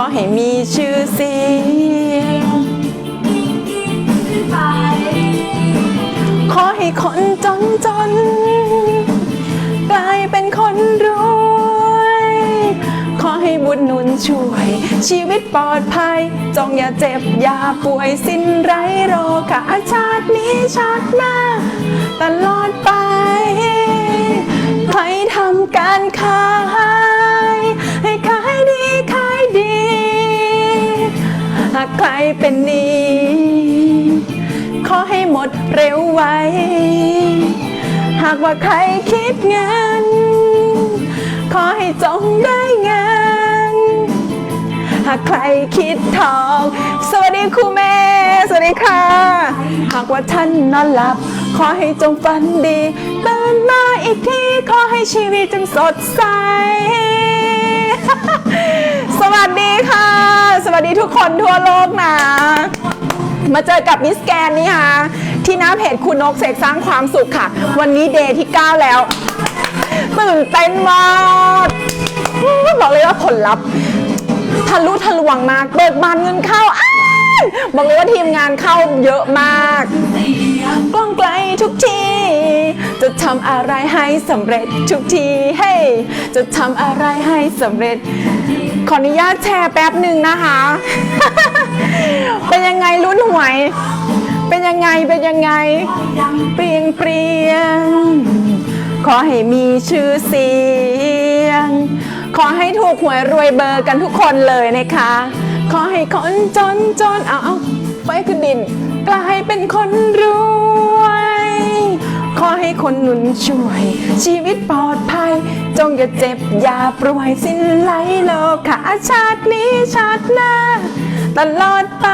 อให้มีชื่อเสียง ขอให้คนจนจนกลายเป็นคนรวย ขอให้บุญหนุนช่วย ชีวิตปลอดภัย จงอย่าเจ็บ อย่าป่วยสิ้นไรโรคาชาตินี้ชาติหน้า ตลอดไป ใครทำการขาากใครเป็นนี้ขอให้หมดเร็วไว หากว่าใครคิดเงินขอให้จงได้เงินหากใครคิดทอง สวัสดีครูแม่ สวัสดีค่ะ หากว่าท่านนอนหลับ ขอให้จงฝันดีตื่นมาอีกที ขอให้ชีวิตจงสดใส สวัสดีค่ะ สวัสดีทุกคนทั่วโลกนะ มาเจอกับมิสแกนนี่ค่ะ ที่หน้าเพจคุณนกเสกสร้างความสุขค่ะ วันนี้เดย์ที่ 9 แล้ว ตื่นเต้นมากบอกเลยว่าผลลัพธ์ทะลุทะลวงมาก เบิกบานเงินเข้าอบอกเลยว่าทีมงานเข้าเยอะมาก กล้องไกลทุกที จะทำอะไรให้สำเร็จทุกทีเฮ้ยจะทำอะไรให้สำเร็จ ขออนุญาตแชร์แป๊บหนึ่งนะคะ เป็นยังไงรุ่นหวย เป็นยังไงเป็นยังไง เปรียงเปรียง ขอให้มีชื่อเสียง ขอให้ถูกหวยรวยเบอร์กันทุกคนเลยนะคะ ขอให้คนจนจนเอาเอาไฟขึ้นดินกลายเป็นคนรวย ขอให้คนหนุนช่วย ชีวิตปลอดภัย จงอย่าเจ็บอย่าป่วยสิ้นไหลโลกาชาตินี้ชาติหน้า ตลอดไป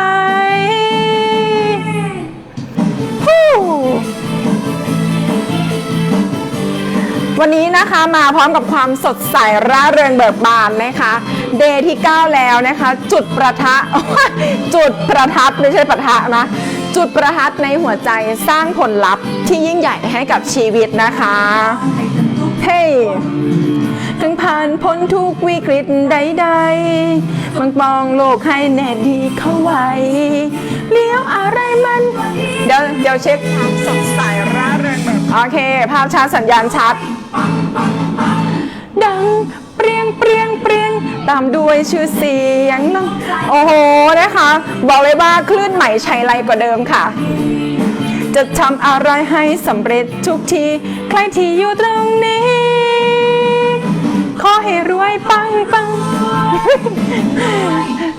วันนี้นะคะมาพร้อมกับความสดใสร่าเริงเบิกบานนะคะ เดย์ที่ 9 แล้วนะคะ จุดประทะ จุดประทัดไม่ใช่ประทะนะ จุดประทัดในหัวใจสร้างผลลัพธ์ที่ยิ่งใหญ่ให้กับชีวิตนะคะ เฮ้ยถึงผ่านพ้นทุกวิกฤตใดๆมันปองโลกให้แน่ดีเข้าไว้ เลี้ยวอะไรมัน เดี๋ยวเดี๋ยวเช็คความสดใสร่าเริงโอเค ภาพชัดสัญญาณชัด ดัง เปรียงเปรียงเปรียงตามด้วยชื่อเสียงนะโอ้โหนะคะ บอกเลยว่าคลื่นใหม่ชัยไรกว่าเดิมค่ะ จะทำอะไรให้สำเร็จทุกที ใครที่อยู่ตรงนี้ ขอให้รวยปังปัง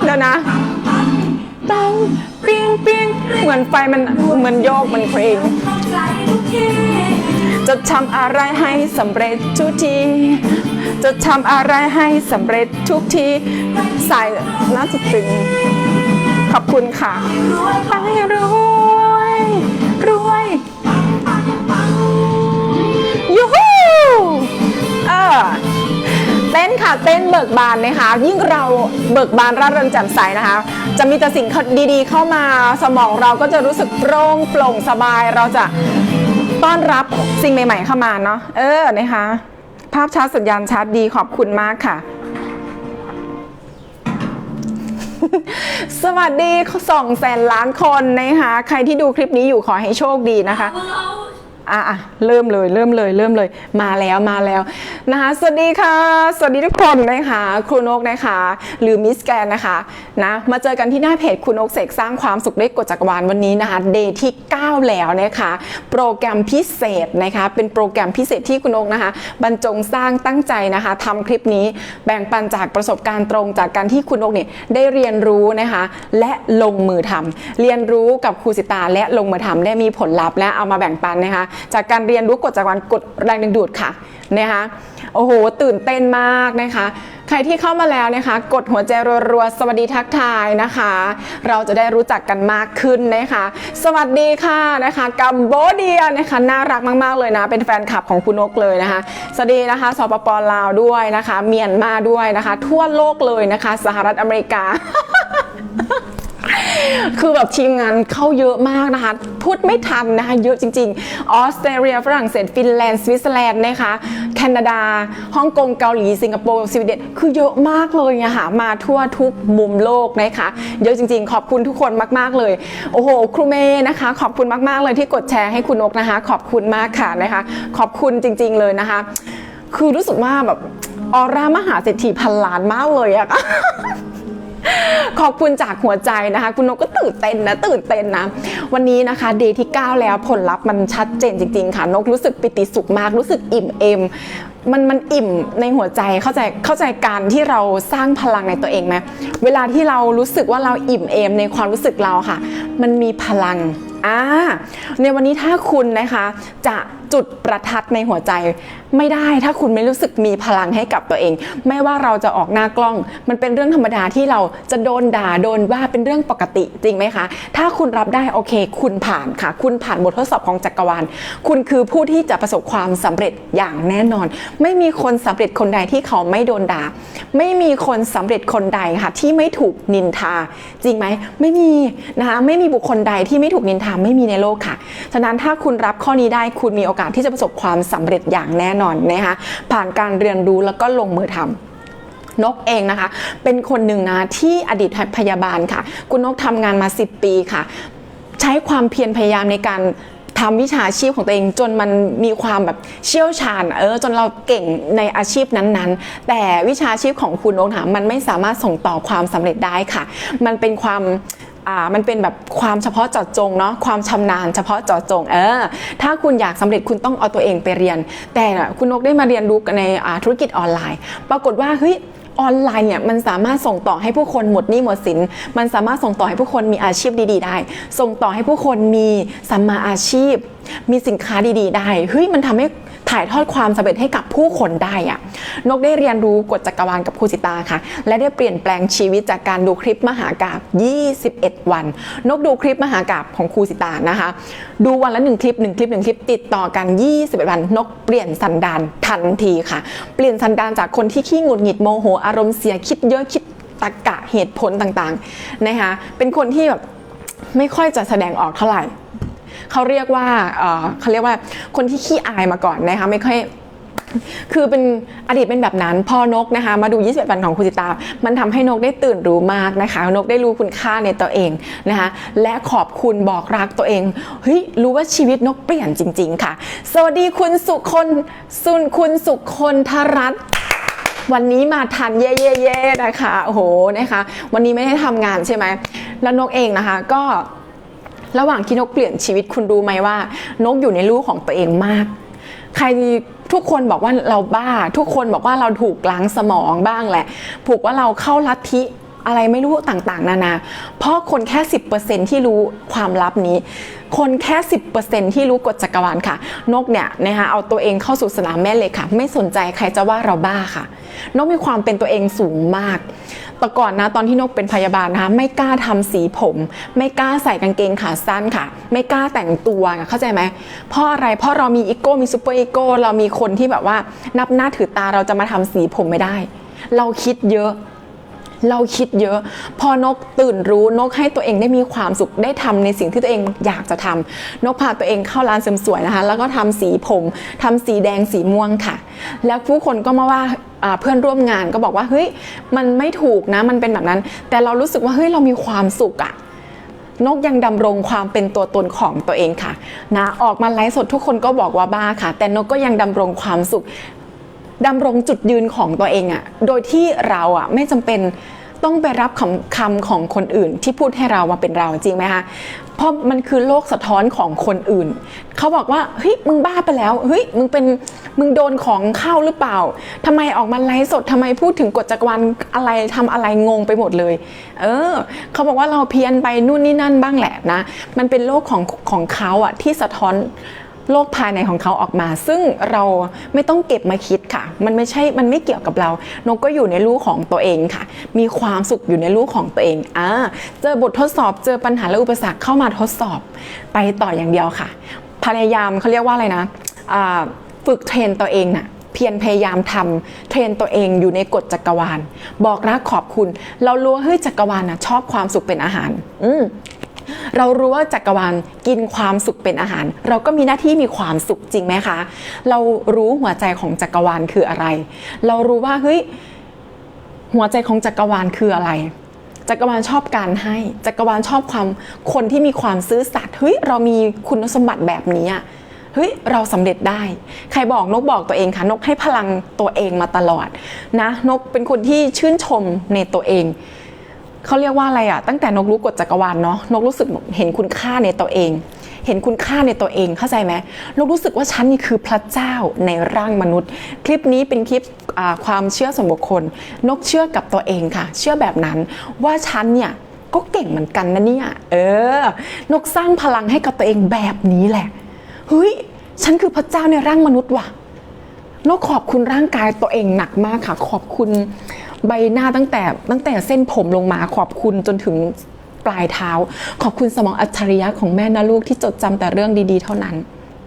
เดี๋ยวนะปังเปียงเปียงเหมือนไฟมันเหมือนโยกมันเพลงจะทำอะไรให้สำเร็จทุกที จะทำอะไรให้สำเร็จทุกทีสายน่าจะตึง ขอบคุณค่ะไปรวยรวยยูฮูเออเต้นค่ะเต้นเบิกบานนะคะ ยิ่งเราเบิกบานร่าเริงแจ่มใสนะคะ จะมีแต่สิ่งดีๆ เข้ามาสมองเราก็จะรู้สึกโปร่งโปร่งสบายเราจะต้อนรับสิ่งใหม่ ๆ เข้ามาเนาะเออนะคะ ภาพชัดสัญญาณชัดดีขอบคุณมากค่ะ สวัสดีสองแสนล้านคนนะคะ ใครที่ดูคลิปนี้อยู่ขอให้โชคดีนะคะ อะอะเริ่มเลยเริ่มเลยเริ่มเลยมาแล้วมาแล้วนะคะสวัสดีค่ะ สวัสดีทุกคนนะคะครูนกนะคะ หรือมิสแกนนะคะนะมาเจอกันที่หน้าเพจครูนกเสกสร้างความสุขได้กดจักรวาลวันนี้นะคะเดย์ที่ 9 แล้วนะคะโปรแกรมพิเศษนะคะเป็นโปรแกรมพิเศษที่คุณนกนะคะบรรจงสร้างตั้งใจนะคะทำคลิปนี้แบ่งปันจากประสบการณ์ตรงจากการที่คุณนกเนี่ยได้เรียนรู้นะคะและลงมือทำเรียนรู้กับครูสิตาและลงมือทำได้มีผลลัพธ์และเอามาแบ่งปันนะคะจากการเรียนรู้กฎจักรวาลกฎแรงดึงดูดค่ะนะคะโอ้โห ตื่นเต้นมากนะคะ ใครที่เข้ามาแล้วนะคะ กดหัวใจรัวๆ สวัสดีทักทายนะคะ เราจะได้รู้จักกันมากขึ้นนะคะ สวัสดีค่ะนะคะกัมโบเดียนะคะ น่ารักมากๆเลยนะ เป็นแฟนคลับของคุณนกเลยนะคะ สวัสดีนะคะสปปลาวด้วยนะคะ เมียนมาด้วยนะคะ ทั่วโลกเลยนะคะ สหรัฐอเมริกา คือแบบทีมงานเข้าเยอะมากนะคะ พูดไม่ทันนะคะ เยอะจริงๆ ออสเตรเลียฝรั่งเศส ฟินแลนด์ สวิตเซอร์แลนด์นะคะ แคนาดา ฮ่องกง เกาหลี สิงคโปร์ สวีเดน คือเยอะมากเลยอะค่ะ มาทั่วทุกมุมโลกนะคะ เยอะจริงๆ ขอบคุณทุกคนมากๆเลย โอ้โห ครูเมย์นะคะ ขอบคุณมากๆเลยที่กดแชร์ให้คุณนกนะคะ ขอบคุณมากค่ะนะคะ ขอบคุณจริง ๆ เลยนะคะ คือรู้สึกว่าแบบออร่ามหาเศรษฐีพันล้านมากเลยอะ ขอบคุณจากหัวใจนะคะ คุณนกก็ตื่นเต้นนะตื่นเต้นนะ วันนี้นะคะเดย์ที่ 9 แล้วผลลัพธ์มันชัดเจนจริง ๆ ค่ะ นกรู้สึกปิติสุขมากรู้สึกอิ่มเอมมันมันอิ่มในหัวใจเข้าใจเข้าใจการที่เราสร้างพลังในตัวเองไหมเวลาที่เรารู้สึกว่าเราอิ่มเอมในความรู้สึกเราค่ะ มันมีพลัง อ่าในวันนี้ถ้าคุณนะคะจะจุดประทัดในหัวใจไม่ได้ถ้าคุณไม่รู้สึกมีพลังให้กับตัวเอง ไม่ว่าเราจะออกหน้ากล้อง มันเป็นเรื่องธรรมดาที่เราจะโดนด่าโดนว่าเป็นเรื่องปกติจริงไหมคะ ถ้าคุณรับได้โอเค คุณผ่านค่ะ คุณผ่านบททดสอบของจักรวาล คุณคือผู้ที่จะประสบความสำเร็จอย่างแน่นอน ไม่มีคนสำเร็จคนใดที่เขาไม่โดนด่า ไม่มีคนสำเร็จคนใดค่ะ ที่ไม่ถูกนินทา จริงไหมไม่มีนะคะไม่มีบุคคลใดที่ไม่ถูกนินทาไม่มีในโลกค่ะ ฉะนั้นถ้าคุณรับข้อนี้ได้คุณมีโอกาสที่จะประสบความสำเร็จอย่างแน่นอนนะคะผ่านการเรียนรู้แล้วก็ลงมือทำนกเองนะคะ เป็นคนหนึ่งนะที่อดีตพยาบาลค่ะ คุณนกทำงานมา 10 ปีค่ะ ใช้ความเพียรพยายามในการทำวิชาชีพของตัวเองจนมันมีความแบบเชี่ยวชาญเออจนเราเก่งในอาชีพนั้นๆ แต่วิชาชีพของคุณนกค่ะมันไม่สามารถส่งต่อความสำเร็จได้ค่ะ มันเป็นความ อ่ามันเป็นแบบความเฉพาะเจาะจงเนาะความชำนาญเฉพาะเจาะจงเออถ้าคุณอยากสำเร็จคุณต้องเอาตัวเองไปเรียน แต่คุณนกได้มาเรียนรู้ในอ่าธุรกิจออนไลน์ ปรากฏว่าเฮ้ยออนไลน์เนี่ยมันสามารถส่งต่อให้ผู้คนหมดหนี้หมดสิน มันสามารถส่งต่อให้ผู้คนมีอาชีพดี ๆ ได้ ส่งต่อให้ผู้คนมีสัมมาอาชีพ มีสินค้าดี ๆ ได้เฮ้ยมันทำให้ ถ่ายทอดความสำเร็จให้กับผู้คนได้อะนกได้เรียนรู้กฎจักรวาลกับครูสิตาค่ะ และได้เปลี่ยนแปลงชีวิตจากการดูคลิปมหากาบ21 วัน นกดูคลิปมหากาบของครูสิตานะคะ ดูวันละหนึ่งคลิปหนึ่งคลิปหนึ่งคลิปติดต่อกัน 21 วัน นกเปลี่ยนสันดานทันทีค่ะ เปลี่ยนสันดานจากคนที่ขี้งุดหงิดโมโหอารมณ์เสียคิดเยอะคิดตรกกะเหตุผลต่างๆนะคะเป็นคนที่แบบไม่ค่อยจะแสดงออกเท่าไหร่ เขาเรียกว่าเขาเรียกว่าคนที่ขี้อายมาก่อนนะคะไม่ค่อยคือเป็นอดีตเป็นแบบนั้นพอนกนะคะ มาดู 21 วันของคุณจิตา มันทำให้นกได้ตื่นรู้มากนะคะ นกได้รู้คุณค่าในตัวเองนะคะ และขอบคุณบอกรักตัวเองเฮ้ยรู้ว่าชีวิตนกเปลี่ยนจริง ๆ ค่ะ สวัสดีคุณสุคนสุนคุณสุคนทรัตวันนี้มาทันเย่เย่เย่นะคะโอ้โหนะคะ วันนี้ไม่ได้ทำงานใช่ไหมแล้วนกเองนะคะ ก็ ระหว่างที่นกเปลี่ยนชีวิตคุณรู้ไหมว่า นกอยู่ในลูของตัวเองมาก ใครทุกคนบอกว่าเราบ้า ทุกคนบอกว่าเราถูกล้างสมองบ้างแหละผูกว่าเราเข้าลัทธิอะไรไม่รู้ต่างๆ นานา เพราะคนแค่ 10%ที่รู้ความลับนี้ คนแค่ 10%ที่รู้กฎจักรวาลค่ะ นกเนี่ยนะคะเอาตัวเองเข้าสู่สนามแม่เหล็กค่ะ ไม่สนใจใครจะว่าเราบ้าค่ะ นกมีความเป็นตัวเองสูงมาก แต่ก่อนนะตอนที่นกเป็นพยาบาลนะคะไม่กล้าทำสีผม ไม่กล้าใส่กางเกงขาสั้นค่ะ ไม่กล้าแต่งตัวเข้าใจไหมเพราะอะไรเพราะเรามีอีโก้มีซูเปอร์อีโก้เรามีคนที่แบบว่านับหน้าถือตาเราจะมาทำสีผมไม่ได้ เราคิดเยอะ เราคิดเยอะ พอนกตื่นรู้นกให้ตัวเองได้มีความสุขได้ทำในสิ่งที่ตัวเองอยากจะทำนกพาตัวเองเข้าร้านเสริมสวยนะคะ แล้วก็ทำสีผมทำสีแดงสีม่วงค่ะ แล้วผู้คนก็มาว่าอ่าเพื่อนร่วมงานก็บอกว่าเฮ้ยมันไม่ถูกนะมันเป็นแบบนั้น แต่เรารู้สึกว่าเฮ้ยเรามีความสุขอะนกยังดำรงความเป็นตัวตนของตัวเองค่ะนะออกมาไลฟ์สดทุกคนก็บอกว่าบ้าค่ะ แต่นกก็ยังดำรงความสุข ดำรงจุดยืนของตัวเองอะโดยที่เราอะไม่จำเป็นต้องไปรับคำคำของคนอื่น ที่พูดให้เรามาเป็นเราจริงไหมคะเพราะมันคือโลกสะท้อนของคนอื่น เขาบอกว่าเฮ้ยมึงบ้าไปแล้วเฮ้ยมึงเป็นมึงโดนของเข้าหรือเปล่าทำไมออกมาไลฟ์สดทำไมพูดถึงกฎจักรวาลอะไรทำอะไรงงไปหมดเลย เออ เขาบอกว่าเราเพี้ยนไปนู่นนี่นั่นบ้างแหละนะ มันเป็นโลกของของเขาอะที่สะท้อน โลกภายในของเขาออกมา ซึ่งเราไม่ต้องเก็บมาคิดค่ะ มันไม่ใช่มันไม่เกี่ยวกับเรานกก็อยู่ในลูกของตัวเองค่ะ มีความสุขอยู่ในลูกของตัวเองอ่าเจอบททดสอบเจอปัญหาและอุปสรรคเข้ามาทดสอบ ไปต่ออย่างเดียวค่ะ พยายามเขาเรียกว่าอะไรนะฝึกเทรนตัวเองน่ะเพียรพยายามทำเทรนตัวเองอยู่ในกฎจักรวาล บอกรักขอบคุณ เรารู้ว่าเฮ้ยจักรวาลนะชอบความสุขเป็นอาหาร อืม เรารู้ว่าจักรวาลกินความสุขเป็นอาหาร เราก็มีหน้าที่มีความสุขจริงไหมคะ เรารู้หัวใจของจักรวาลคืออะไร เรารู้ว่าเฮ้ยหัวใจของจักรวาลคืออะไร จักรวาลชอบการให้ จักรวาลชอบความคนที่มีความซื่อสัตย์เฮ้ยเรามีคุณสมบัติแบบนี้อะเฮ้ยเราสำเร็จได้ ใครบอกนกบอกตัวเองค่ะ นกให้พลังตัวเองมาตลอดนะ นกเป็นคนที่ชื่นชมในตัวเอง เขาเรียกว่าอะไรอะตั้งแต่นกรู้กฎจักรวาลเนาะนกรู้สึกเห็นคุณค่าในตัวเอง เห็นคุณค่าในตัวเองเข้าใจไหมนกรู้สึกว่าฉันนี่คือพระเจ้าในร่างมนุษย์ คลิปนี้เป็นคลิปความเชื่อส่วนบุคคล นกเชื่อกับตัวเองค่ะ เชื่อแบบนั้นว่าฉันเนี่ยก็เก่งเหมือนกันนะเนี่ยเออ นกสร้างพลังให้กับตัวเองแบบนี้แหละเฮ้ยฉันคือพระเจ้าในร่างมนุษย์ว่ะนกขอบคุณร่างกายตัวเองหนักมากค่ะ ขอบคุณ ใบหน้าตั้งแต่ตั้งแต่เส้นผมลงมาขอบคุณจนถึงปลายเท้า ขอบคุณสมองอัจฉริยะของแม่นะลูกที่จดจำแต่เรื่องดีๆ เท่านั้น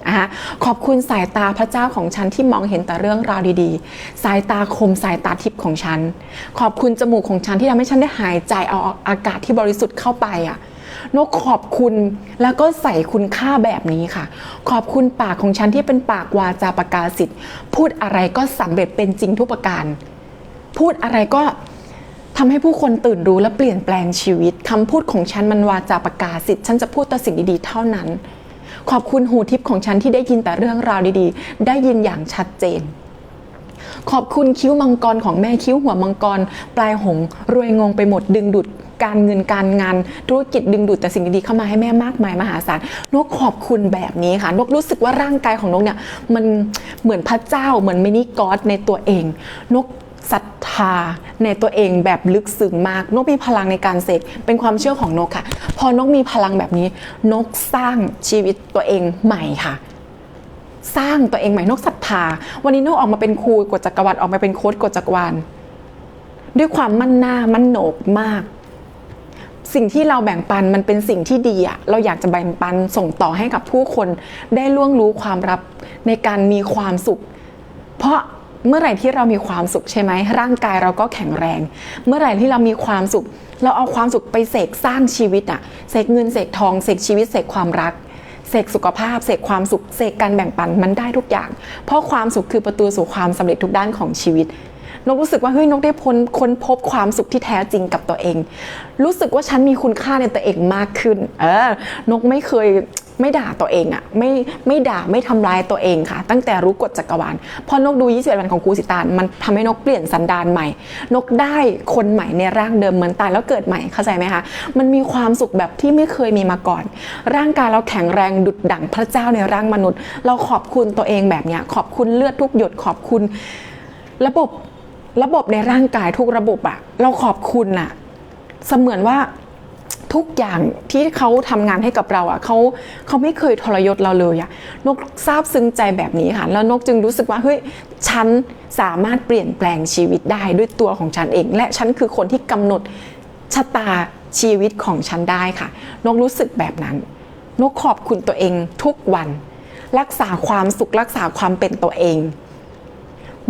นะคะขอบคุณสายตาพระเจ้าของฉันที่มองเห็นแต่เรื่องราวดีๆ สายตาคมสายตาทิพย์ของฉัน ขอบคุณจมูกของฉันที่ทำให้ฉันได้หายใจเอาอากาศที่บริสุทธิ์เข้าไปอะนกขอบคุณแล้วก็ใส่คุณค่าแบบนี้ค่ะ ขอบคุณปากของฉันที่เป็นปากวาจาประกาศสิทธิ์พูดอะไรก็สำเร็จเป็นจริงทุกประการ พูดอะไรก็ทำให้ผู้คนตื่นรู้และเปลี่ยนแปลงชีวิตคำพูดของฉันมันวาจาประกาศสิทธิ์ฉันจะพูดแต่สิ่งดีๆ เท่านั้น ขอบคุณหูทิพย์ของฉันที่ได้ยินแต่เรื่องราวดีๆ ได้ยินอย่างชัดเจน ขอบคุณคิ้วมังกรของแม่คิ้วหัวมังกร ปลายหง รวยงงไปหมดดึงดูดการเงินการงานธุรกิจดึงดูดแต่สิ่งดีๆเข้ามาให้แม่มากมายมหาศาลนกขอบคุณแบบนี้ค่ะนกรู้สึกว่าร่างกายของนกเนี่ยมันเหมือนพระเจ้าเหมือนมินิกอดในตัวเอง นก ศรัทธาในตัวเองแบบลึกซึ้งมาก นกมีพลังในการเสกเป็นความเชื่อของนกค่ะ พอนกมีพลังแบบนี้ นกสร้างชีวิตตัวเองใหม่ค่ะ สร้างตัวเองใหม่นกศรัทธา วันนี้นกออกมาเป็นครูกฎจักรวาลออกมาเป็นโค้ดกฎจักรวาลด้วยความมั่นหน้ามั่นโหนกมาก สิ่งที่เราแบ่งปันมันเป็นสิ่งที่ดีอะเราอยากจะแบ่งปันส่งต่อให้กับผู้คนได้ล่วงรู้ความรับในการมีความสุข เพราะ เมื่อไหร่ที่เรามีความสุขใช่ไหมร่างกายเราก็แข็งแรง เมื่อไหร่ที่เรามีความสุข เราเอาความสุขไปเสกสร้างชีวิตอะเสกเงินเสกทองเสกชีวิตเสกความรักเสกสุขภาพเสกความสุขเสกการแบ่งปันมันได้ทุกอย่าง เพราะความสุขคือประตูสู่ความสำเร็จทุกด้านของชีวิตนกรู้สึกว่าเฮ้ยนกได้พ้นค้นพบความสุขที่แท้จริงกับตัวเอง รู้สึกว่าฉันมีคุณค่าในตัวเองมากขึ้น เออนกไม่เคย ไม่ด่าตัวเองอะไม่ไม่ด่าไม่ทำร้ายตัวเองค่ะ ตั้งแต่รู้กฎจักรวาลพอนกดู21วันของครูสิตานมันทำให้นกเปลี่ยนสันดานใหม่ นกได้คนใหม่ในร่างเดิมเหมือนตายแล้วเกิดใหม่เข้าใจไหมคะมันมีความสุขแบบที่ไม่เคยมีมาก่อน ร่างกายเราแข็งแรงดุดดั่งพระเจ้าในร่างมนุษย์ เราขอบคุณตัวเองแบบเนี้ยขอบคุณเลือดทุกหยดขอบคุณ ระบบระบบในร่างกายทุกระบบอะเราขอบคุณอะเสมือนว่า ทุกอย่างที่เขาทำงานให้กับเราอะเขาเขาไม่เคยทรยศเราเลยอะนกซาบซึ้งใจแบบนี้ค่ะแล้วนกจึงรู้สึกว่าเฮ้ยฉันสามารถเปลี่ยนแปลงชีวิตได้ด้วยตัวของฉันเอง และฉันคือคนที่กำหนดชะตาชีวิตของฉันได้ค่ะ นกรู้สึกแบบนั้น นกขอบคุณตัวเองทุกวัน รักษาความสุขรักษาความเป็นตัวเอง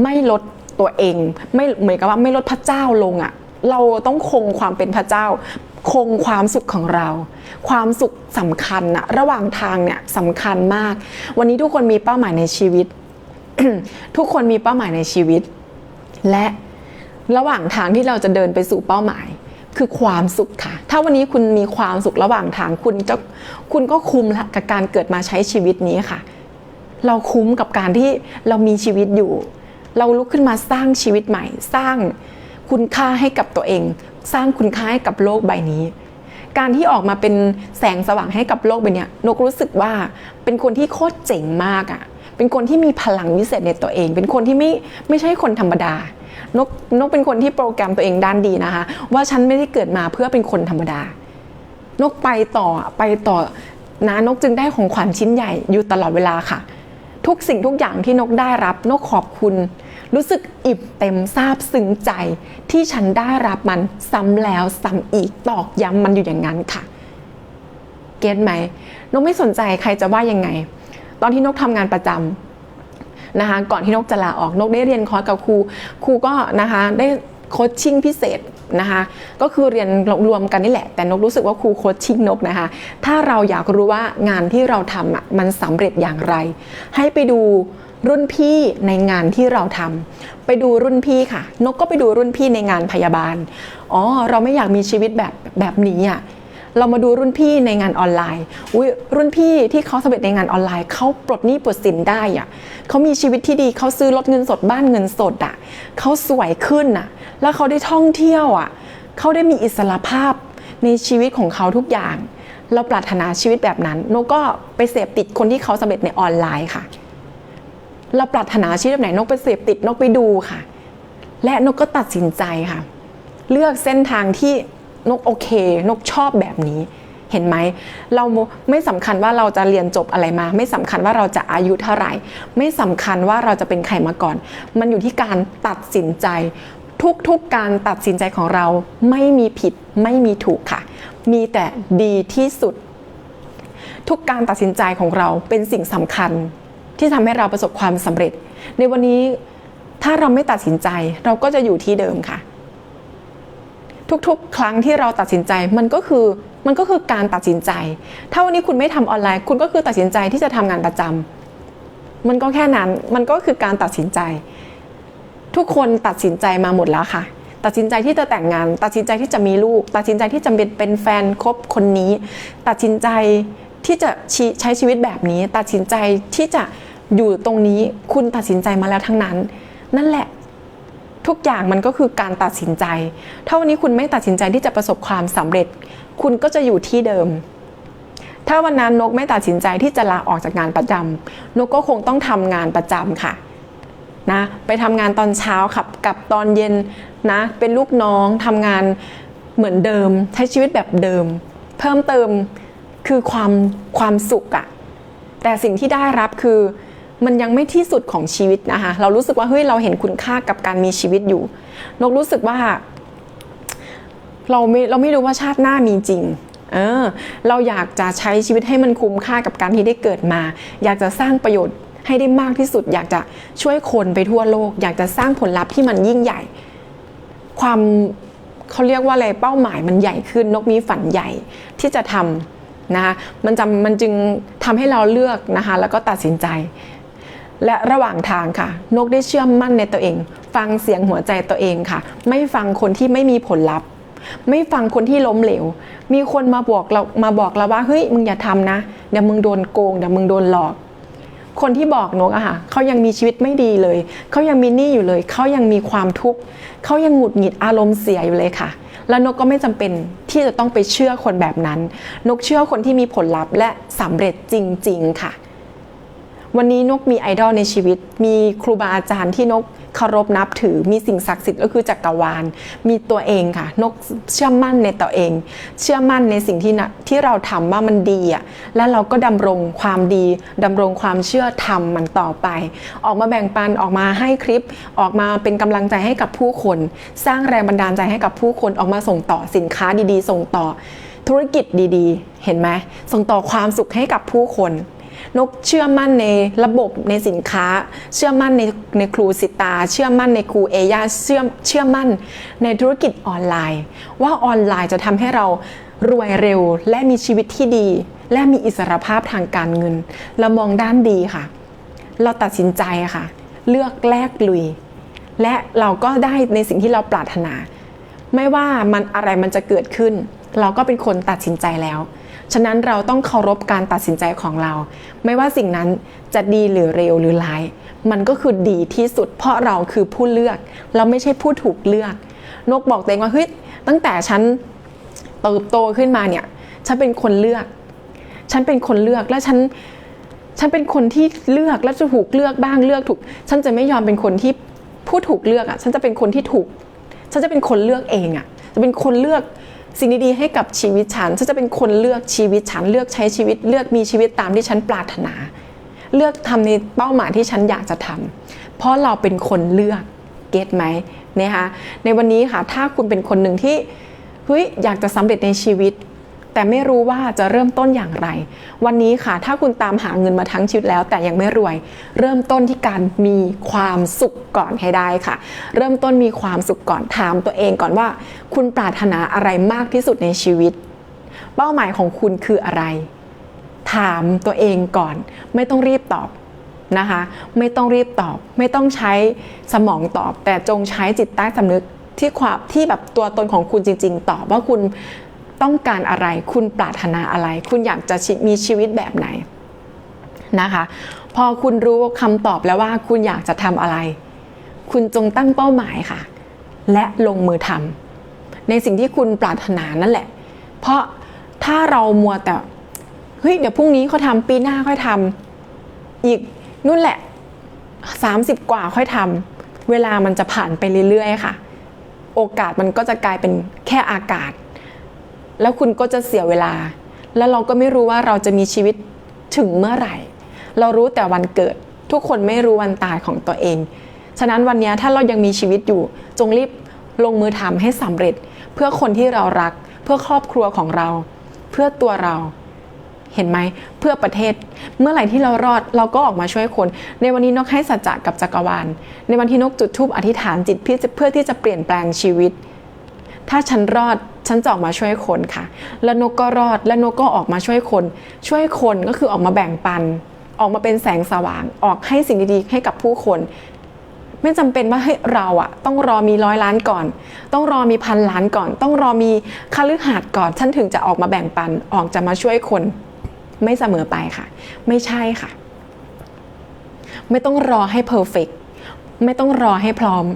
ไม่ลดตัวเอง ไม่เหมือนกับว่าไม่ลดพระเจ้าลงอะ่ะ เราต้องคงความเป็นพระเจ้า คงความสุขของเรา ความสุขสำคัญนะระหว่างทางเนี่ยสำคัญมาก วันนี้ทุกคนมีเป้าหมายในชีวิต ทุกคนมีเป้าหมายในชีวิต และระหว่างทางที่เราจะเดินไปสู่เป้าหมาย คือความสุขค่ะ ถ้าวันนี้คุณมีความสุขระหว่างทางคุณจะคุณก็คุ้มละกับการเกิดมาใช้ชีวิตนี้ค่ะ เราคุ้มกับการที่เรามีชีวิตอยู่ เราลุกขึ้นมาสร้างชีวิตใหม่ สร้างคุณค่าให้กับตัวเอง สร้างคุณค่าให้กับโลกใบนี้ การที่ออกมาเป็นแสงสว่างให้กับโลกใบนี้นกรู้สึกว่าเป็นคนที่โคตรเจ๋งมากอะ่ะเป็นคนที่มีพลังวิเศษในตัวเอง เป็นคนที่ไม่ไม่ใช่คนธรรมดานกนกเป็นคนที่โปรแกรมตัวเองด้านดีนะคะ ว่าฉันไม่ได้เกิดมาเพื่อเป็นคนธรรมดา นกไปต่อไปต่อนะนกจึงได้ของขวัญชิ้นใหญ่อยู่ตลอดเวลาค่ะ ทุกสิ่งทุกอย่างที่นกได้รับ นกขอบคุณ รู้สึกอิ่มเต็มซาบซึ้งใจ ที่ฉันได้รับมันซ้ำแล้วซ้ำอีกตอกย้ำมันอยู่อย่างนั้นค่ะ เก็ตไหมนกไม่สนใจใครจะว่ายังไง ตอนที่นกทำงานประจำนะคะ ก่อนที่นกจะลาออกนกได้เรียนคอร์สกับครูครูก็นะคะได้โคชชิ่งพิเศษนะคะก็คือเรียนรวมกันนี่แหละ แต่นกรู้สึกว่าครูโคชชิ่งนกนะคะ ถ้าเราอยากรู้ว่างานที่เราทำอะมันสำเร็จอย่างไร ให้ไปดู รุ่นพี่ในงานที่เราทำไปดูรุ่นพี่ค่ะ นกก็ไปดูรุ่นพี่ในงานพยาบาลอ๋อเราไม่อยากมีชีวิตแบบแบบนี้อะเรามาดูรุ่นพี่ในงานออนไลน์ อุ้ยรุ่นพี่ที่เขาสำเร็จในงานออนไลน์เขาปลดหนี้ปลดสินได้อะเขามีชีวิตที่ดีเขาซื้อรถเงินสดบ้านเงินสดอะเขาสวยขึ้นอะแล้วเขาได้ท่องเที่ยวอะเขาได้มีอิสระภาพในชีวิตของเขาทุกอย่าง เราปรารถนาชีวิตแบบนั้น โนก็ไปเสพติดคนที่เขาสำเร็จในออนไลน์ค่ะ เราปรารถนาชีวิตแบบไหนนกไปเสพติดนกไปดูค่ะ และนกก็ตัดสินใจค่ะ เลือกเส้นทางที่นกโอเค นกชอบแบบนี้เห็นไหมเราไม่สำคัญว่าเราจะเรียนจบอะไรมา ไม่สำคัญว่าเราจะอายุเท่าไหร่ ไม่สำคัญว่าเราจะเป็นใครมาก่อน มันอยู่ที่การตัดสินใจ ทุกๆการตัดสินใจของเราไม่มีผิดไม่มีถูกค่ะ มีแต่ดีที่สุด ทุกการตัดสินใจของเราเป็นสิ่งสำคัญ ที่ทำให้เราประสบความสำเร็จ ในวันนี้ถ้าเราไม่ตัดสินใจเราก็จะอยู่ที่เดิมค่ะ ทุกๆ ครั้งที่เราตัดสินใจมันก็คือมันก็คือการตัดสินใจ ถ้าวันนี้คุณไม่ทำออนไลน์ คุณก็คือตัดสินใจที่จะทำงานประจำมันก็แค่นั้นมันก็คือการตัดสินใจ ทุกคนตัดสินใจมาหมดแล้วค่ะ ตัดสินใจที่จะแต่งงาน ตัดสินใจที่จะมีลูก ตัดสินใจที่จะเป็นเป็นแฟนคบคนนี้ ตัดสินใจ ที่จะใช้ชีวิตแบบนี้ ตัดสินใจที่จะอยู่ตรงนี้คุณตัดสินใจมาแล้วทั้งนั้น นั่นแหละ ทุกอย่างมันก็คือการตัดสินใจ ถ้าวันนี้คุณไม่ตัดสินใจที่จะประสบความสำเร็จ คุณก็จะอยู่ที่เดิม ถ้าวันนั้นนกไม่ตัดสินใจที่จะลาออกจากงานประจำนกก็คงต้องทำงานประจำค่ะนะไปทำงานตอนเช้าขับกับตอนเย็นนะเป็นลูกน้องทำงานเหมือนเดิม ใช้ชีวิตแบบเดิม เพิ่มเติม คือความความสุขอะแต่สิ่งที่ได้รับคือมันยังไม่ที่สุดของชีวิตนะคะ เรารู้สึกว่าเฮ้ยเราเห็นคุณค่ากับการมีชีวิตอยู่ นกรู้สึกว่า เราไม่เราไม่รู้ว่าชาติหน้ามีจริง เออ เราอยากจะใช้ชีวิตให้มันคุ้มค่ากับการที่ได้เกิดมา อยากจะสร้างประโยชน์ให้ได้มากที่สุด อยากจะช่วยคนไปทั่วโลก อยากจะสร้างผลลัพธ์ที่มันยิ่งใหญ่ ความเขาเรียกว่าอะไรเป้าหมายมันใหญ่ขึ้น นกมีฝันใหญ่ที่จะทำ นะคะมันจำมันจึงทำให้เราเลือกนะคะแล้วก็ตัดสินใจ และระหว่างทางค่ะ นกได้เชื่อมั่นในตัวเอง ฟังเสียงหัวใจตัวเองค่ะ ไม่ฟังคนที่ไม่มีผลลัพธ์ ไม่ฟังคนที่ล้มเหลว มีคนมาบอกเรามาบอกเราว่าเฮ้ยมึงอย่าทำนะเดี๋ยวมึงโดนโกงเดี๋ยวมึงโดนหลอก คนที่บอกนกอะค่ะเขายังมีชีวิตไม่ดีเลย เขายังมีหนี้อยู่เลย เขายังมีความทุกข์เขายังหงุดหงิดอารมณ์เสียอยู่เลยค่ะ แล้วนกก็ไม่จำเป็นที่จะต้องไปเชื่อคนแบบนั้น นกเชื่อคนที่มีผลลัพธ์และสำเร็จจริง ๆ ค่ะ วันนี้นกมีไอดอลในชีวิต มีครูบาอาจารย์ที่นกเคารพนับถือ มีสิ่งศักดิ์สิทธิ์ก็คือจักรวาล มีตัวเองค่ะ นกเชื่อมั่นในตัวเอง เชื่อมั่นในสิ่งที่นะที่เราทำว่ามันดีอะ และเราก็ดำรงความดีดำรงความเชื่อทำมันต่อไป ออกมาแบ่งปัน ออกมาให้คลิป ออกมาเป็นกำลังใจให้กับผู้คน สร้างแรงบันดาลใจให้กับผู้คน ออกมาส่งต่อสินค้าดีๆ ส่งต่อธุรกิจดีๆ เห็นไหม ส่งต่อความสุขให้กับผู้คน นกเชื่อมั่นในระบบในสินค้า เชื่อมั่นในในครูสิตา เชื่อมั่นในครูเอยาเชื่อเชื่อมั่นในธุรกิจออนไลน์ ว่าออนไลน์จะทำให้เรารวยเร็วและมีชีวิตที่ดี และมีอิสรภาพทางการเงิน เรามองด้านดีค่ะ เราตัดสินใจค่ะ เลือกแลกลุย และเราก็ได้ในสิ่งที่เราปรารถนา ไม่ว่ามันอะไรมันจะเกิดขึ้น เราก็เป็นคนตัดสินใจแล้ว ฉะนั้นเราต้องเคารพการตัดสินใจของเรา ไม่ว่าสิ่งนั้นจะดีหรือเร็วหรือร้าย มันก็คือดีที่สุด เพราะเราคือผู้เลือก เราไม่ใช่ผู้ถูกเลือก นกบอกตัวเองว่าเฮ้ยตั้งแต่ฉันเติบโตขึ้นมาเนี่ย ฉันเป็นคนเลือก ฉันเป็นคนเลือกและฉันฉันเป็นคนที่เลือกและจะถูกเลือกบ้างเลือกถูก ฉันจะไม่ยอมเป็นคนที่ผู้ถูกเลือกอะ ฉันจะเป็นคนที่ถูก ฉันจะเป็นคนเลือกเองอะ จะเป็นคนเลือก สิ่งดีๆให้กับชีวิตฉันฉันจะเป็นคนเลือกชีวิตฉันเลือกใช้ชีวิต เลือกมีชีวิตตามที่ฉันปรารถนา เลือกทำในเป้าหมายที่ฉันอยากจะทำเพราะเราเป็นคนเลือกเก็ตไหมนะคะในวันนี้ค่ะถ้าคุณเป็นคนหนึ่งที่เฮ้ยอยากจะสำเร็จในชีวิต แต่ไม่รู้ว่าจะเริ่มต้นอย่างไร วันนี้ค่ะ ถ้าคุณตามหาเงินมาทั้งชีวิตแล้ว แต่ยังไม่รวย เริ่มต้นที่การมีความสุขก่อนให้ได้ค่ะ เริ่มต้นมีความสุขก่อนถามตัวเองก่อนว่า คุณปรารถนาอะไรมากที่สุดในชีวิต เป้าหมายของคุณคืออะไร ถามตัวเองก่อน ไม่ต้องรีบตอบนะคะไม่ต้องรีบตอบ ไม่ต้องใช้สมองตอบ แต่จงใช้จิตใต้สำนึกที่ความที่แบบตัวตนของคุณจริง ๆ ตอบว่าคุณ ต้องการอะไร คุณปรารถนาอะไร คุณอยากจะมีชีวิตแบบไหนนะคะ พอคุณรู้คำตอบแล้วว่าคุณอยากจะทำอะไร คุณจงตั้งเป้าหมายค่ะ และลงมือทำในสิ่งที่คุณปรารถนานั่นแหละ เพราะถ้าเรามัวแต่เฮ้ยเดี๋ยวพรุ่งนี้เขาทำปีหน้าค่อยทำอีกนู่นแหละ 30 กว่าค่อยทำเวลามันจะผ่านไปเรื่อยๆค่ะ โอกาสมันก็จะกลายเป็นแค่อากาศ แล้วคุณก็จะเสียเวลา แล้วเราก็ไม่รู้ว่าเราจะมีชีวิตถึงเมื่อไหร่ เรารู้แต่วันเกิด ทุกคนไม่รู้วันตายของตัวเอง ฉะนั้นวันนี้ถ้าเรายังมีชีวิตอยู่ จงรีบลงมือทำให้สำเร็จ เพื่อคนที่เรารัก เพื่อครอบครัวของเรา เพื่อตัวเราเห็นไหมเพื่อประเทศเมื่อไหร่ที่เรารอดเราก็ออกมาช่วยคน ในวันนี้นกให้สัจจะกับจักรวาล ในวันที่นกจุดธูปอธิษฐานจิตเพื่อที่จะเปลี่ยนแปลงชีวิต ถ้าฉันรอดฉันจะออกมาช่วยคนค่ะ แล้วนกก็รอด และนกก็ออกมาช่วยคน ช่วยคนก็คือออกมาแบ่งปัน ออกมาเป็นแสงสว่าง ออกให้สิ่งดีๆให้กับผู้คน ไม่จำเป็นว่าเฮ้ยเราอะต้องรอมีร้อยล้านก่อน ต้องรอมีพันล้านก่อน ต้องรอมีคฤหาสน์ก่อน ฉันถึงจะออกมาแบ่งปัน ออกจะมาช่วยคน ไม่เสมอไปค่ะ ไม่ใช่ค่ะ ไม่ต้องรอให้เพอร์เฟกไม่ต้องรอให้พร้อม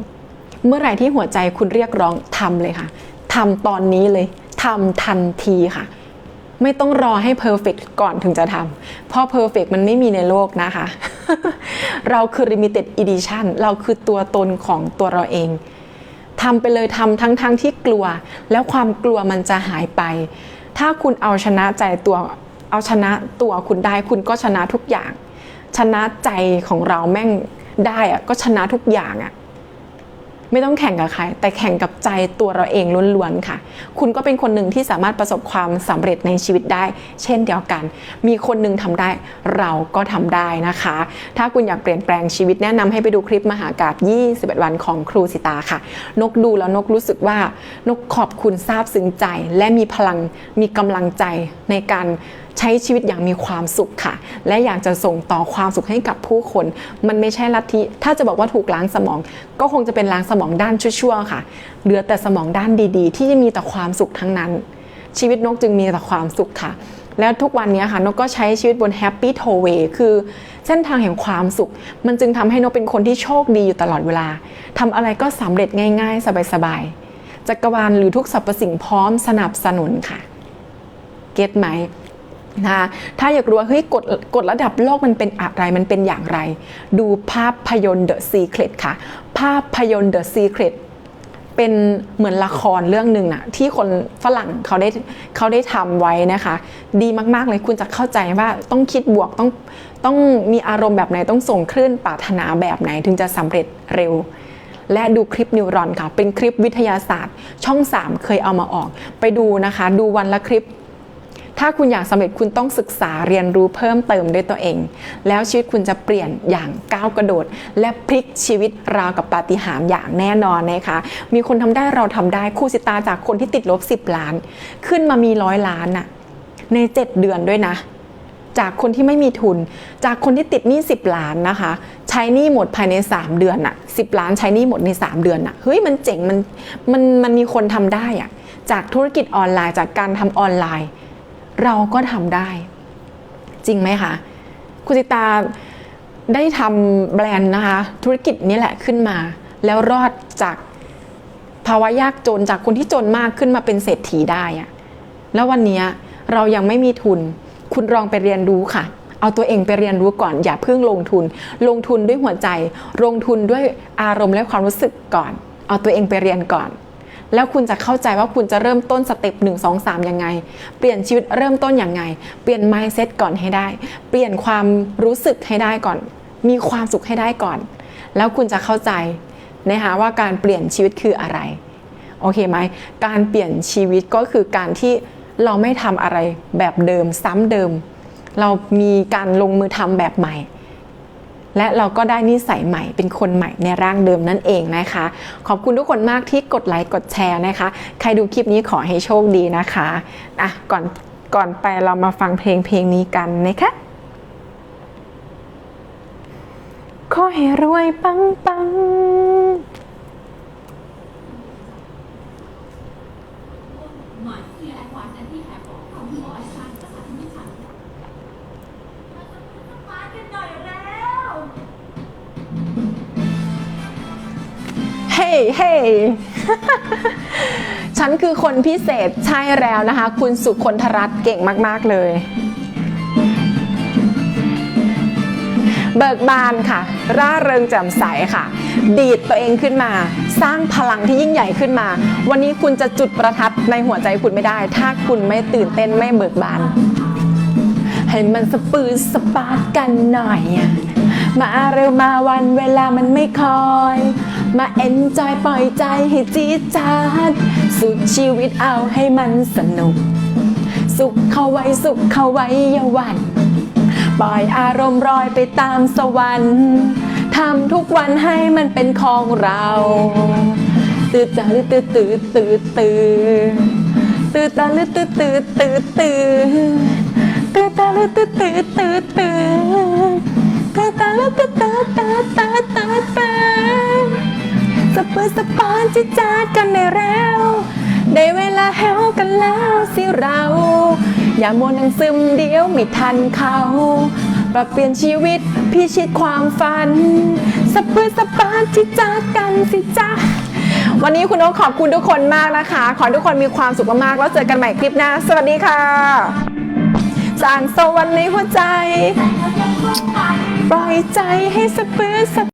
เมื่อไหร่ที่หัวใจคุณเรียกร้องทำเลยค่ะ ทำตอนนี้เลยทำทันทีค่ะ ไม่ต้องรอให้เพอร์เฟกก่อนถึงจะทำเพราะเพอร์เฟกมันไม่มีในโลกนะคะ เราคือ limited edition เราคือตัวตนของตัวเราเองทำไปเลยทำทั้งๆทที่กลัว แล้วความกลัวมันจะหายไป ถ้าคุณเอาชนะใจตัวเอาชนะตัวคุณได้คุณก็ชนะทุกอย่าง ชนะใจของเราแม่งได้อะก็ชนะทุกอย่างอะ ไม่ต้องแข่งกับใคร แต่แข่งกับใจตัวเราเองล้วนๆค่ะ คุณก็เป็นคนหนึ่งที่สามารถประสบความสำเร็จในชีวิตได้ เช่นเดียวกัน มีคนหนึ่งทำได้เราก็ทำได้นะคะ ถ้าคุณอยากเปลี่ยนแปลงชีวิตแนะนำให้ไปดูคลิปมหากาบ21 วันของครูสิตาค่ะ นกดูแล้วนกรู้สึกว่านกขอบคุณซาบซึ้งใจ และมีพลังมีกำลังใจในการ ใช้ชีวิตอย่างมีความสุขค่ะ และอยากจะส่งต่อความสุขให้กับผู้คน มันไม่ใช่ลัทธิถ้าจะบอกว่าถูกล้างสมอง ก็คงจะเป็นล้างสมองด้านชั่วๆค่ะ เหลือแต่สมองด้านดีๆ ที่จะมีแต่ความสุขทั้งนั้น ชีวิตนกจึงมีแต่ความสุขค่ะแล้วทุกวันนี้ค่ะนกก็ใช้ชีวิตบน Happy t o w a y คือเส้นทางแห่งความสุข มันจึงทำให้นกเป็นคนที่โชคดีอยู่ตลอดเวลาทำอะไรก็สำเร็จง่าย ๆ สบายๆจักรวาลหรือทุกสรรพสิ่งพร้อมสนับสนุนค่ะ เก็ตไหม นะถ้าอยากรู้ว่าเฮ้ยกฎกฎระดับโลกมันเป็นอะไรมันเป็นอย่างไร ดูภาพยนตร์ The Secret ค่ะ ภาพยนตร์ The Secret เป็นเหมือนละครเรื่องหนึ่งนะที่คนฝรั่งเขาได้เขาได้ทำไว้นะคะ ดีมากๆเลยคุณจะเข้าใจว่าต้องคิดบวกต้องต้องมีอารมณ์แบบไหนต้องส่งคลื่นปรารถนาแบบไหนถึงจะสำเร็จเร็ว และดูคลิปนิวรอนค่ะ เป็นคลิปวิทยาศาสตร์ ช่อง 3 เคยเอามาออก ไปดูนะคะ ดูวันละคลิป ถ้าคุณอยากสำเร็จคุณต้องศึกษาเรียนรู้เพิ่มเติมด้วยตัวเอง แล้วชีวิตคุณจะเปลี่ยนอย่างก้าวกระโดด และพลิกชีวิตราวกับปาฏิหาริย์อย่างแน่นอนนะคะ มีคนทำได้เราทำได้คู่สิตาจากคนที่ติดลบ 10 ล้าน ขึ้นมามีร้อยล้านน่ะใน 7 เดือนด้วยนะ จากคนที่ไม่มีทุน จากคนที่ติดหนี้10 ล้านนะคะ ใช้หนี้หมดภายใน 3 เดือนน่ะ10 ล้านใช้หนี้หมดใน 3 เดือนน่ะเฮ้ยมันเจ๋งมันมันมันมีคนทำได้อะจากธุรกิจออนไลน์จากการทำออนไลน์ เราก็ทำได้ จริงไหมคะคุณสิตาได้ทำแบรนด์นะคะ ธุรกิจนี้แหละขึ้นมา แล้วรอดจากภาวะยากจนจากคนที่จนมากขึ้นมาเป็นเศรษฐีได้อะแล้ววันนี้เรายังไม่มีทุน คุณลองไปเรียนรู้ค่ะ เอาตัวเองไปเรียนรู้ก่อน อย่าเพิ่งลงทุน ลงทุนด้วยหัวใจ ลงทุนด้วยอารมณ์และความรู้สึกก่อน เอาตัวเองไปเรียนก่อน แล้วคุณจะเข้าใจว่าคุณจะเริ่มต้นสเต็ปหนึ่งสองสามยังไง เปลี่ยนชีวิตเริ่มต้นยังไง เปลี่ยน mindset ก่อนให้ได้ เปลี่ยนความรู้สึกให้ได้ก่อน มีความสุขให้ได้ก่อน แล้วคุณจะเข้าใจนะคะว่าการเปลี่ยนชีวิตคืออะไรโอเคไหมการเปลี่ยนชีวิตก็คือการที่เราไม่ทำอะไรแบบเดิมซ้ำเดิม เรามีการลงมือทำแบบใหม่ และเราก็ได้นิสัยใหม่เป็นคนใหม่ในร่างเดิมนั่นเองนะคะ ขอบคุณทุกคนมากที่กดไลค์กดแชร์นะคะ ใครดูคลิปนี้ขอให้โชคดีนะคะอะก่อนก่อนไปเรามาฟังเพลงเพลงนี้กันนะคะขอให้รวยปังปังเฮ้ เฮ้ฉันคือคนพิเศษใช่แล้วนะคะ คุณสุคนธรัตน์เก่งมาก ๆ เลย เบิกบานค่ะ ร่าเริงแจ่มใสค่ะ ดีดตัวเองขึ้นมา สร้างพลังที่ยิ่งใหญ่ขึ้นมา วันนี้คุณจะจุดประทัดในหัวใจคุณไม่ได้ ถ้าคุณไม่ตื่นเต้นไม่เบิกบาน ให้มันสปืนสปาร์กกันหน่อยอะมาเร็วมาวันเวลามันไม่คอย มาเอนจอยปล่อยใจให้จี๊ดจาดสุดชีวิตเอาให้มันสนุก สุขเข้าไว้สุขเข้าไว้ยาวัน ปล่อยอารมณ์รอยไปตามสวรรค์ทำทุกวันให้มันเป็นของเราตื่นตาลืตื่นตื่นตื่นตื่นตื่นตาลืตื่นตื่นตื่นตื่นตื่นตาลืตื่นตื่นตื่นตื่นตื่นตาลืตื่นตื่นตื่นตื่นตื่น สะปืนสะปานจิจาดกันได้แล้ว ได้เวลาแฮวกันแล้วสิเรา อย่ามัวนั่งซึมเดียวไม่ทันเขาปรับเปลี่ยนชีวิตพิชิตความฝัน สะปืนสะปานจิจาดกันสิจ้าวันนี้คุณโอ๊คขอบคุณทุกคนมากนะคะ ขอทุกคนมีความสุขมากๆ แล้วเจอกันใหม่คลิปหน้า สวัสดีค่ะสางสวรรค์ในหัวใจ ปล่อยใจให้สะปืนสะ